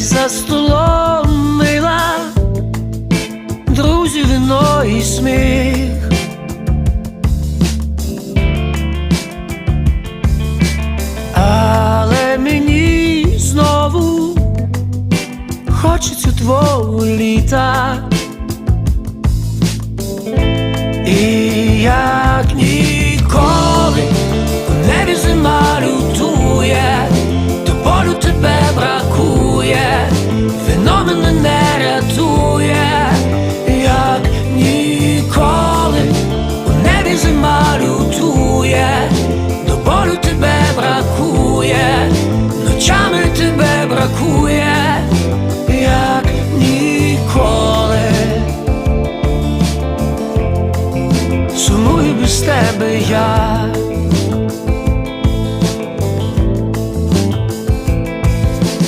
за столом мила, друзі, вино і сміх. Але мені знову хочеться твого літа. без тебе я.